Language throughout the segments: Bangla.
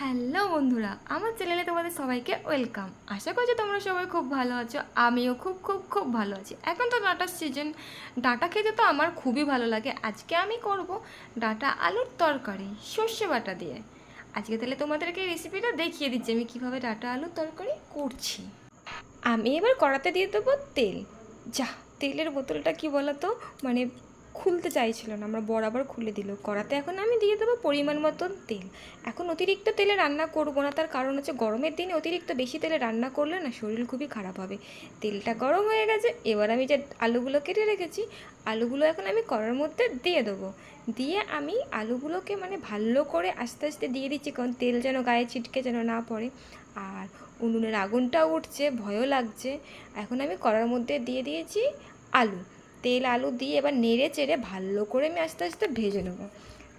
হ্যালো বন্ধুরা, আমার চ্যানেলে তোমাদের সবাইকে ওয়েলকাম। আশা করছি তোমরা সবাই খুব ভালো আছো, আমিও খুব খুব খুব ভালো আছি। এখন তো ডাটার সিজন ডাটা খেতে তো আমার খুবই ভালো লাগে। আজকে আমি করব ডাটা আলুর তরকারি, সর্ষে বাটা দিয়ে। আজকে তাহলে তোমাদেরকে রেসিপিটা দেখিয়ে দিচ্ছি, আমি কীভাবে ডাটা আলুর তরকারি করছি। আমি এবার কড়াতে দিয়ে দেবো তেল। যা, তেলের বোতলটা কি বলতো? মানে খুলতে চাইছিল না, আমরা বরাবর খুলে দিল। কড়াতে এখন আমি দিয়ে দেবো পরিমাণ মতন তেল। এখন অতিরিক্ত তেলে রান্না করব না, তার কারণ হচ্ছে গরমের দিনে অতিরিক্ত বেশি তেলে রান্না করলে না শরীর খুবই খারাপ হবে। তেলটা গরম হয়ে গেছে, এবার আমি যে আলুগুলো কেটে রেখেছি, আলুগুলো এখন আমি কড়ার মধ্যে দিয়ে দেবো। দিয়ে আমি আলুগুলোকে মানে ভালো করে আস্তে আস্তে দিয়ে দিচ্ছি, কারণ তেল যেন গায়ে ছিটকে যেন না পড়ে। আর উনুনের আগুনটাও উঠছে, ভয়ও লাগছে। এখন আমি কড়ার মধ্যে দিয়ে দিয়েছি আলু। তেল, আলু দিয়ে এবার নেড়ে চেড়ে ভালো করে আমি আস্তে আস্তে ভেজে নেব।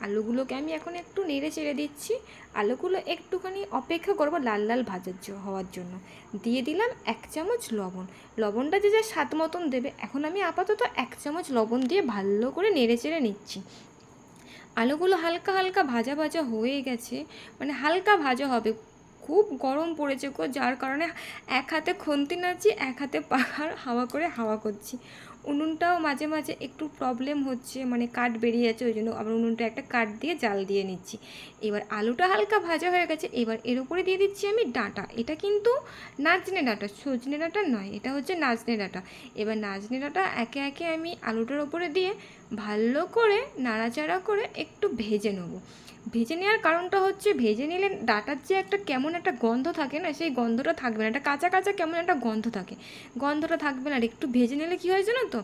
আলুগুলোকে আমি এখন একটু নেড়ে চেড়ে দিচ্ছি। আলুগুলো একটুখানি অপেক্ষা করব লাল লাল ভাজার হওয়ার জন্য। দিয়ে দিলাম এক চামচ লবণ। লবণটা যে যা স্বাদ মতন দেবে। এখন আমি আপাতত এক চামচ লবণ দিয়ে ভালো করে নেড়ে চেড়ে নিচ্ছি। আলুগুলো হালকা হালকা ভাজা ভাজা হয়ে গেছে। মানে হালকা ভাজা হবে। খুব গরম পড়েছে গো, যার কারণে এক হাতে খুন্তি নাচি এক হাতে পাহাড় হাওয়া করে হাওয়া করছি। উনুনটাও মাঝে মাঝে একটু প্রবলেম হচ্ছে মানে কাঠ বেরিয়ে যাচ্ছে, ওই জন্য আবার উনুনটা একটা কাঠ দিয়ে জাল দিয়ে নিচ্ছি। এবার আলুটা হালকা ভাজা হয়ে গেছে, এবার এর উপরে দিয়ে দিচ্ছি আমি ডাঁটা। এটা কিন্তু নাচনে ডাঁটা, সজনে ডাঁটা নয়, এটা হচ্ছে নাচনে ডাঁটা। এবার নাচনে ডাঁটা একে একে আমি আলুটার ওপরে দিয়ে ভালো করে, নাড়াচাড়া করে একটু ভেজে নেব। ভেজে নেওয়ার কারণটা হচ্ছে ভেজে নিলে ডাটার যে একটা কেমন একটা গন্ধ থাকে না, সেই গন্ধটা থাকবে না। একটা কাঁচা কাঁচা কেমন একটা গন্ধ থাকে। গন্ধটা থাকবে না। আর একটু ভেজে নিলে কী হয় জানো তো?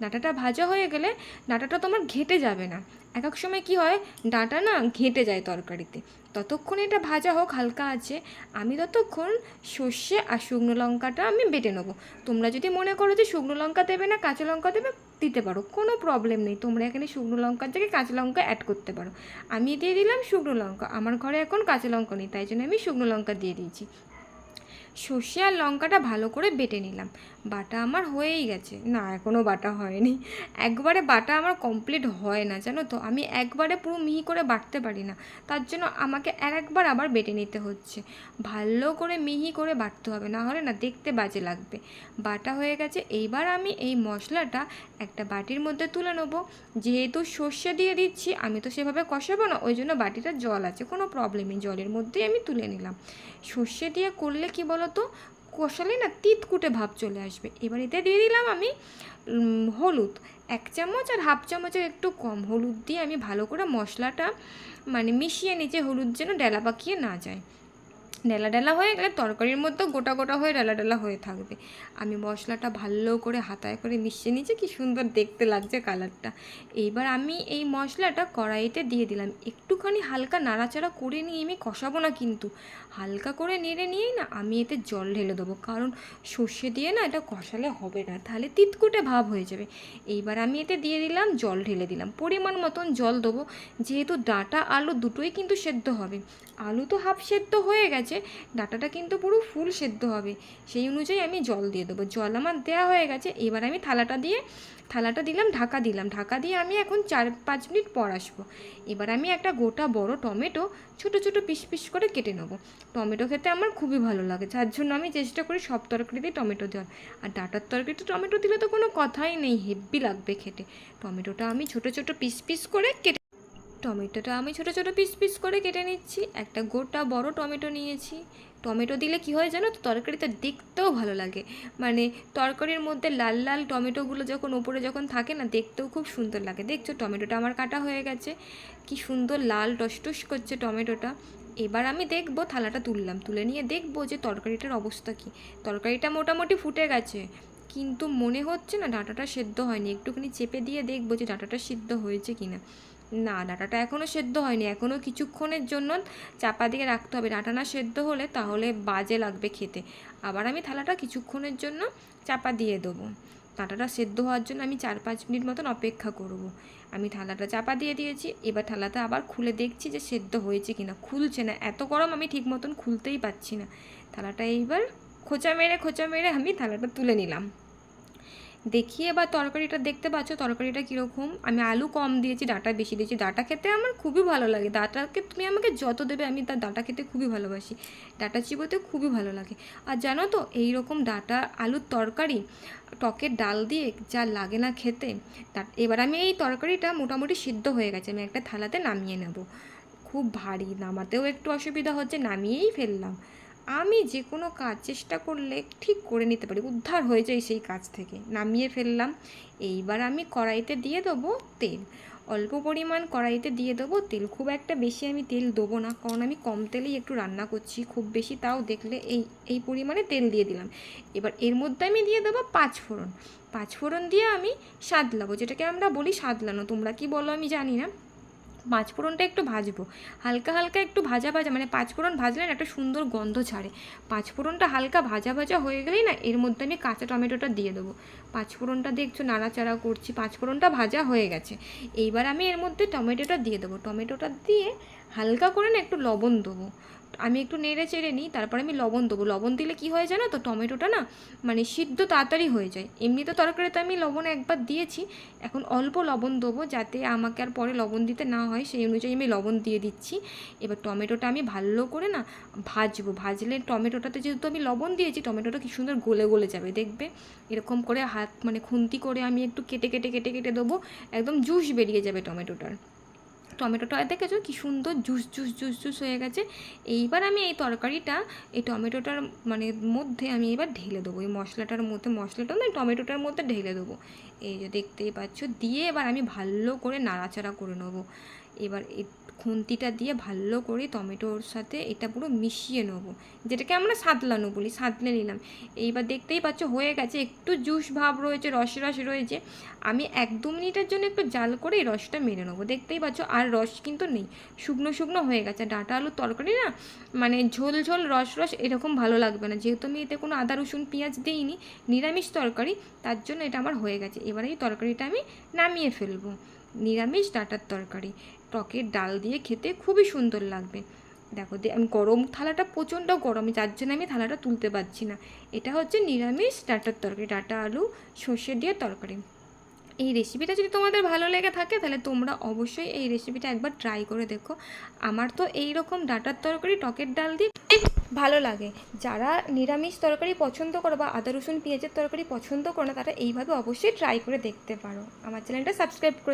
ডাটাটা ভাজা হয়ে গেলে ডাটাটা তোমার ঘেটে যাবে না। এক এক সময় কী হয়, ডাটা না ঘেটে যায় তরকারিতে। ততক্ষণ এটা ভাজা হোক, হালকা আছে। আমি ততক্ষণ সর্ষে আর শুকনো লঙ্কাটা আমি বেটে নেব। তোমরা যদি মনে করো যে শুকনো লঙ্কা দেবে না, কাঁচা লঙ্কা দেবে দিতে পারো, কোনো প্রবলেম নেই। তোমরা এখানে শুকনো লঙ্কার জায়গায় কাঁচা লঙ্কা অ্যাড করতে পারো। আমি দিয়ে দিলাম শুকনো লঙ্কা। আমার ঘরে এখন কাঁচা লঙ্কা নেই, তাই জন্য আমি শুকনো লঙ্কা দিয়ে দিয়েছি। সর্ষে আর লঙ্কাটা ভালো করে বেটে নিলাম। বাটা আমার হয়েই গেছে। না এখনও বাটা হয়নি। একবারে বাটা আমার কমপ্লিট হয় না, জানো তো? আমি একবারে পুরো মিহি করে বাটতে পারি না। তার জন্য আমাকে আর একবার আবার বেটে নিতে হচ্ছে। ভালো করে মিহি করে বাটতে হবে, না হলে না দেখতে বাজে লাগবে। বাটা হয়ে গেছে। এইবার আমি এই মশলাটা একটা বাটির মধ্যে তুলে নেব। যেহেতু সর্ষে দিয়ে দিচ্ছি, আমি তো সেভাবে কষাবো না, ওই জন্য বাটিটা জল আছে। কোনো প্রবলেম নেই, জলের মধ্যেই আমি তুলে নিলাম। সর্ষে দিয়ে করলে কি বলো তো কষালে না তিতকুটে ভাব চলে আসবে। এবার এতে দিয়ে দিলাম আমি হলুদ। এক চামচ আর হাফ চামচের একটু কম হলুদ দিয়ে আমি ভালো করে মশলাটা মানে মিশিয়ে নিচে হলুদ যেন ডেলা পাকিয়ে না যায়। ডেলা ডেলা হয়ে গেলে তরকারির মধ্যে গোটা গোটা হয়ে ডেলা ডেলা হয়ে থাকবে। আমি মশলাটা ভালো করে হাতায় করে মিশিয়ে নিয়েছি, কি সুন্দর দেখতে লাগছে কালারটা। এইবার আমি এই মশলাটা কড়াইতে দিয়ে দিলাম। একটুখানি হালকা নাড়াচাড়া করে নিয়ে আমি কষাবো না কিন্তু। হালকা করে নেড়ে নিয়েই না আমি এতে জল ঢেলে দেবো। কারণ সর্ষে দিয়ে না এটা কষালে হবে না, তাহলে তিতকুটে ভাব হয়ে যাবে। এইবার আমি এতে দিয়ে দিলাম, জল ঢেলে দিলাম। পরিমাণ মতন জল দেবো। যেহেতু ডাঁটা আলু দুটোই কিন্তু সেদ্ধ হবে। আলু তো হাফ সেদ্ধ হয়ে গেছে ডাঁটাটা কিন্তু পুরো ফুল সেদ্ধ হবে। সেই অনুযায়ী আমি জল দিয়ে দেবো। জল আমার দেওয়া হয়ে গেছে, এবার আমি থালাটা দিয়ে, থালাটা দিলাম, ঢাকা দিলাম। ঢাকা দিয়ে আমি এখন চার পাঁচ মিনিট পর আসব। এবার আমি একটা গোটা বড় টমেটো ছোট ছোট পিস পিস করে কেটে নেব। টমেটো খেতে আমার খুবই ভালো লাগে, যার জন্য আমি চেষ্টা করি সব তরকারিতেই টমেটো দেওয়ার। আর ডাটার তরকারিতে টমেটো দিলে তো কোনো কথাই নেই, হেব্বি লাগবে খেতে। টমেটোটা আমি ছোট ছোট পিস পিস করে কেটে টমেটোটা আমি ছোট ছোট পিস পিস করে কেটে নিচ্ছি। একটা গোটা বড় টমেটো নিয়েছি। টমেটো দিলে কি হয় জানো তো? তরকারিতে দেখতেও ভালো লাগে। মানে তরকারির মধ্যে লাল লাল টমেটোগুলো যখন ওপরে যখন থাকে না, দেখতেও খুব সুন্দর লাগে। দেখছ? টমেটোটা আমার কাটা হয়ে গেছে। কি সুন্দর লাল টসটস করছে টমেটোটা। এবার আমি দেখব, থালাটা তুললাম। তুলে নিয়ে দেখব যে তরকারিটার অবস্থা কি। তরকারিটা মোটামুটি ফুটে গেছে। কিন্তু মনে হচ্ছে না ডাঁটাটা সেদ্ধ হয়নি। একটুখানি চেপে দিয়ে দেখব যে ডাঁটাটা সিদ্ধ হয়েছে কিনা। না, ডাঁটাটা এখনও সেদ্ধ হয়নি। এখনও কিছুক্ষণের জন্য চাপা দিয়ে রাখতে হবে। ডাঁটা না সেদ্ধ হলে তাহলে বাজে লাগবে খেতে। আবার আমি থালাটা কিছুক্ষণের জন্য চাপা দিয়ে দেবো। ডাঁটাটা সেদ্ধ হওয়ার জন্য আমি চার পাঁচ মিনিট মতন অপেক্ষা করব। আমি থালাটা চাপা দিয়ে দিয়েছি। এবার থালাটা আবার খুলে দেখছি যে সেদ্ধ হয়েছে কিনা। খুলছে না। এত গরম আমি ঠিক মতন খুলতেই পাচ্ছি না। থালাটা এইবার খোঁচা মেরে খোঁচা মেরে আমি থালাটা তুলে নিলাম। দেখি এবার তরকারিটা দেখতে পাচ্ছ তরকারিটা কীরকম? আমি আলু কম দিয়েছি, ডাটা বেশি দিয়েছি। ডাটা খেতে আমার খুবই ভালো লাগে। ডাটাকে তুমি আমাকে যত দেবে, আমি তার ডাটা খেতে খুবই ভালোবাসি। ডাটা চিবোতে খুবই ভালো লাগে। আর জানো তো এই রকম ডাটা আলুর তরকারি, টকের ডাল দিয়ে যা লাগে না খেতে এবার আমি এই তরকারিটা মোটামুটি সিদ্ধ হয়ে গেছে। আমি একটা থালাতে নামিয়ে নেব। খুব ভারী, নামাতেও একটু অসুবিধা হচ্ছে, নামিয়েই ফেললাম। আমি যে কোনো কাজ চেষ্টা করলে ঠিক করে নিতে পারি। উদ্ধার হয়ে যায় সেই কাজ থেকে। নামিয়ে ফেললাম। এইবার আমি কড়াইতে দিয়ে দেবো তেল। অল্প পরিমাণ কড়াইতে দিয়ে দেবো তেল। খুব একটা বেশি আমি তেল দেবো না, কারণ আমি কম তেলেই একটু রান্না করছি। খুব বেশি তাও দেখলে এই এই পরিমাণে তেল দিয়ে দিলাম। এবার এর মধ্যে আমি দিয়ে দেবো পাঁচ ফোড়ন পাঁচ ফোড়ন দিয়ে আমি সাদলাবো। যেটাকে আমরা বলি সাদলানো। তোমরা কি বলো আমি জানি না। পাঁচ ফোড়নটা একটু ভাজবো। হালকা হালকা একটু ভাজা ভাজা মানে পাঁচ ফোড়ন ভাজলে না একটা সুন্দর গন্ধ ছাড়ে। পাঁচ ফোড়নটা হালকা ভাজা ভাজা হয়ে গেলেই না এর মধ্যে আমি কাঁচা টমেটোটা দিয়ে দেবো। পাঁচ ফোড়নটা দেখছ নাড়াচাড়া করছি, পাঁচ ফোড়নটা ভাজা হয়ে গেছে। এইবার আমি এর মধ্যে টমেটোটা দিয়ে দেবো। টমেটোটা দিয়ে হালকা করে না একটু লবণ দেবো। আমি একটু নেড়ে চেড়ে নিই, তারপরে আমি লবণ দেবো। লবণ দিলে কি হয় জানো তো, টমেটোটা না মানে সিদ্ধ তাড়াতাড়ি হয়ে যায়। এমনিতে তরকারিতে আমি লবণ একবার দিয়েছি, এখন অল্প লবণ দেবো যাতে আমাকে আর পরে লবণ দিতে না হয়, সেই অনুযায়ী আমি লবণ দিয়ে দিচ্ছি। এবার টমেটোটা আমি ভালো করে না ভাজবো। ভাজলে টমেটোটাতে যেহেতু আমি লবণ দিয়েছি, টমেটোটা কি সুন্দর গলে গলে যাবে, দেখবে? এরকম করে হাত মানে খুন্তি করে আমি একটু কেটে কেটে কেটে কেটে দেবো, একদম জুস বেরিয়ে যাবে টমেটোটার। টমেটোটা দেখেছ? কি সুন্দর জুস জুস জুস জুস হয়ে গেছে। এইবার আমি এই তরকারিটা এই টমেটোটার মানে মধ্যে আমি এবার ঢেলে দেবো। এই মশলাটার মধ্যে মশলাটা না টমেটোটার মধ্যে ঢেলে দেবো। এই যে দেখতেই পাচ্ছ, দিয়ে এবার আমি ভালো করে নাড়াচাড়া করে নেব। এবার এই খুন্তিটা দিয়ে ভালো করে টমেটোর সাথে এটা পুরো মিশিয়ে নেব। যেটাকে আমরা সাঁতলানো বলি, সাঁতলে নিলাম। এইবার দেখতেই পাচ্ছ হয়ে গেছে, একটু জুস ভাব রয়েছে, রস রস রয়েছে। আমি এক দু মিনিটের জন্য একটু জাল করে এই রসটা মেরে নেব। দেখতেই পাচ্ছ আর রস কিন্তু নেই, শুকনো শুকনো হয়ে গেছে। ডাটা আলুর তরকারি না মানে ঝোল ঝোল, রস রস এরকম ভালো লাগবে না। যেহেতু আমি এতে কোনো আদা, রসুন, পেঁয়াজ দিইনি, নিরামিষ তরকারি, তার জন্য এটা আমার হয়ে গেছে। এবারে এই তরকারিটা আমি নামিয়ে ফেলব। নিরামিষ ডাটার তরকারি। টকের ডাল দিয়ে খেতে খুবই সুন্দর লাগবে। দেখো দে, আমি গরম থালাটা প্রচণ্ড গরম, যার জন্য আমি থালাটা তুলতে পারছি না। এটা হচ্ছে নিরামিষ ডাটার তরকারি, ডাটা, আলু, সর্ষে দিয়ে তরকারি। এই রেসিপিটা যদি তোমাদের ভালো লেগে থাকে, তাহলে তোমরা অবশ্যই এই রেসিপিটা একবার ট্রাই করে দেখো। আমার তো এই রকম ডাটার তরকারি, টকের ডাল দিয়ে ভালো লাগে। যারা নিরামিষ তরকারি পছন্দ করো বা আদা, রসুন, পেঁয়াজের তরকারি পছন্দ করো না, তারা এইভাবে অবশ্যই ট্রাই করে দেখতে পারো। আমার চ্যানেলটা সাবস্ক্রাইব করে